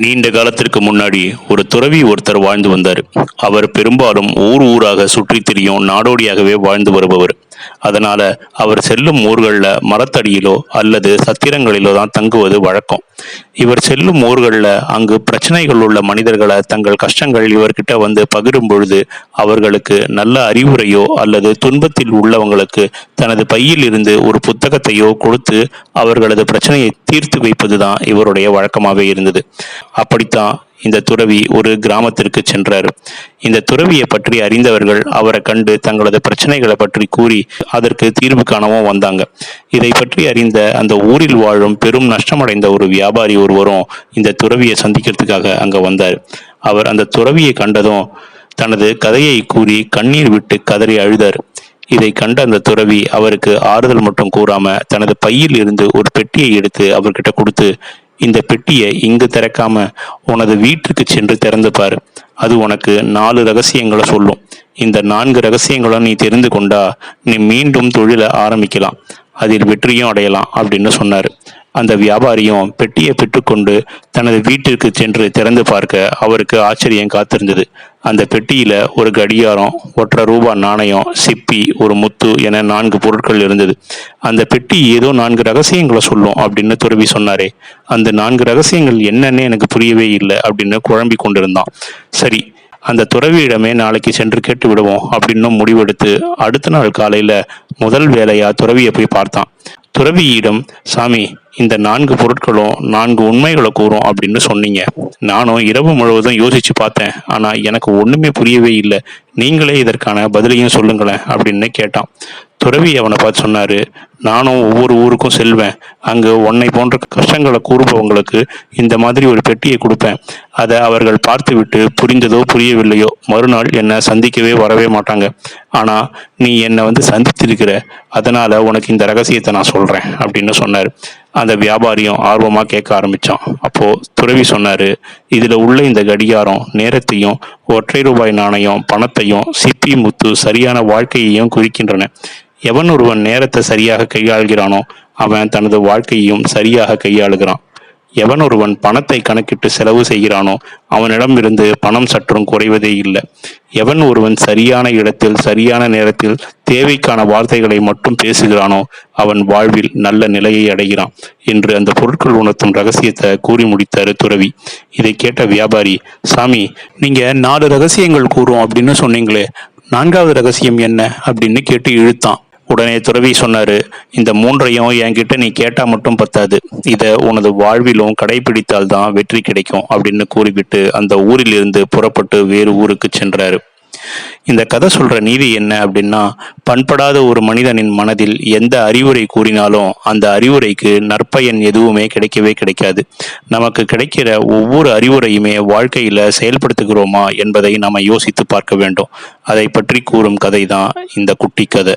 நீண்ட காலத்திற்கு முன்னாடி ஒரு துறவி ஒருத்தர் வாழ்ந்து வந்தார். அவர் பெரும்பாலும் ஊர் ஊராக சுற்றி திரியும் நாடோடியாகவே வாழ்ந்து வருபவர். அதனால அவர் செல்லும் ஊர்களில் மரத்தடியிலோ அல்லது சத்திரங்களிலோ தான் தங்குவது வழக்கம். இவர் செல்லும் ஊர்களில் அங்கு பிரச்சனைகள் உள்ள மனிதர்களை தங்கள் கஷ்டங்கள் இவர்கிட்ட வந்து பகிரும் பொழுது அவர்களுக்கு நல்ல அறிவுரையோ அல்லது துன்பத்தில் உள்ளவங்களுக்கு தனது பையில் இருந்து ஒரு புத்தகத்தையோ கொடுத்து அவர்களது பிரச்சனையை தீர்த்து வைப்பதுதான் இவருடைய வழக்கமாகவே இருந்தது. அப்படித்தான் இந்த துறவி ஒரு கிராமத்திற்கு சென்றார். இந்த துறவியை பற்றி அறிந்தவர்கள் அவரை கண்டு தங்களது பிரச்சனைகளை பற்றி கூறி அதற்கு தீர்வு காணவும் வந்தாங்க. இதை பற்றி அறிந்த அந்த ஊரில் வாழும் பெரும் நஷ்டமடைந்த ஒரு வியாபாரி ஒருவரும் இந்த துறவியை சந்திக்கிறதுக்காக அங்க வந்தார். அவர் அந்த துறவியை கண்டதும் தனது கதையை கூறி கண்ணீர் விட்டு கதறி அழுதார். இதை கண்ட அந்த துறவி அவருக்கு ஆறுதல் மட்டும் கூறாம தனது பையில் இருந்து ஒரு பெட்டியை எடுத்து அவர்கிட்ட கொடுத்து இந்த பெட்டியை இங்கு திறக்காம உனது வீட்டுக்கு சென்று திறந்து பாரு. அது உனக்கு நாலு ரகசியங்களை சொல்லும். இந்த நான்கு ரகசியங்களும் நீ தெரிந்து கொண்டா நீ மீண்டும் தொழிலை ஆரம்பிக்கலாம். அதில் வெற்றியும் அடையலாம் அப்படின்னு சொன்னார். அந்த வியாபாரியும் பெட்டியை பெற்றுக்கொண்டு தனது வீட்டிற்கு சென்று திறந்து பார்க்க அவருக்கு ஆச்சரியம் காத்திருந்தது. அந்த பெட்டியில ஒரு கடியாரம் ஒற்றை ரூபாய் நாணயம் சிப்பி ஒரு முத்து என நான்கு பொருட்கள் இருந்தது. அந்த பெட்டி ஏதோ நான்கு ரகசியங்களை சொல்லும் அப்படின்னு துறவி சொன்னாரே. அந்த நான்கு ரகசியங்கள் என்னன்னு எனக்கு புரியவே இல்லை அப்படின்னு குழம்பி கொண்டிருந்தான். சரி அந்த துறவியிடமே நாளைக்கு சென்று கேட்டு விடுவோம் அப்படின்னு முடிவெடுத்து அடுத்த நாள் காலையில முதல் வேலையா துறவியை போய் பார்த்தான். துறவியிடம் சாமி இந்த நான்கு பொருட்களும் நான்கு உண்மைகளை கூறும் அப்படின்னு சொன்னீங்க. நானும் இரவு முழுவதும் யோசிச்சு பார்த்தேன். ஆனால் எனக்கு ஒன்றுமே புரியவே இல்லை. நீங்களே இதற்கான பதிலையும் சொல்லுங்களேன் அப்படின்னு கேட்டான். துறவி அவனை பார்த்து சொன்னாரு நானும் ஒவ்வொரு ஊருக்கும் செல்வேன். அங்கு உன்னை போன்ற கஷ்டங்களை கூறுபவங்களுக்கு இந்த மாதிரி ஒரு பெட்டியை கொடுப்பேன். அதை அவர்கள் பார்த்துவிட்டு புரிந்ததோ புரியவில்லையோ மறுநாள் என்னை சந்திக்கவே வரவே மாட்டாங்க. ஆனால் நீ என்னை வந்து சந்தித்திருக்கிற அதனால் உனக்கு இந்த ரகசியத்தை நான் சொல்கிறேன் அப்படின்னு சொன்னார். அந்த வியாபாரியும் ஆர்வமாக கேட்க ஆரம்பித்தான் அப்போது துறவி சொன்னார் இதில் உள்ள இந்த கடிகாரம் நேரத்தையும் ஒற்றை ரூபாய் நாணயம் பணத்தையும் சிப்பி முத்து சரியான வாழ்க்கையையும் குறிக்கின்றன. எவன் ஒருவன் நேரத்தை சரியாக கையாள்கிறானோ அவன் தனது வாழ்க்கையையும் சரியாக கையாளுகிறான். எவன் ஒருவன் பணத்தை கணக்கிட்டு செலவு செய்கிறானோ அவனிடமிருந்து பணம் சற்றும் குறைவதே இல்லை. எவன் ஒருவன் சரியான இடத்தில் சரியான நேரத்தில் தேவைக்கான வார்த்தைகளை மட்டும் பேசுகிறானோ அவன் வாழ்வில் நல்ல நிலையை அடைகிறான் என்று அந்த பொருட்கள் உணர்த்தும் ரகசியத்தை கூறி முடித்தாரு துறவி. இதை கேட்ட வியாபாரி சாமி நீங்க நாலு ரகசியங்கள் கூறும் அப்படின்னு சொன்னீங்களே நான்காவது ரகசியம் என்ன? அப்படின்னு கேட்டு இழுத்தான். உடனே துறவி சொன்னாரு இந்த மூன்றையும் என்கிட்ட நீ கேட்டா மட்டும் பத்தாது. இதை உனது வாழ்விலும் கடைபிடித்தால் தான் வெற்றி கிடைக்கும் அப்படின்னு கூறிவிட்டு அந்த ஊரில் இருந்து புறப்பட்டு வேறு ஊருக்கு சென்றாரு. இந்த கதை சொல்ற நீதி என்ன அப்படின்னா பண்படாத ஒரு மனிதனின் மனதில் எந்த அறிவுரை கூறினாலும் அந்த அறிவுரைக்கு நற்பயன் எதுவுமே கிடைக்கவே கிடைக்காது. நமக்கு கிடைக்கிற ஒவ்வொரு அறிவுரையுமே வாழ்க்கையில செயல்படுத்துகிறோமா என்பதை நாம யோசித்து பார்க்க வேண்டும். அதை பற்றி கூறும் கதை தான் இந்த குட்டி கதை.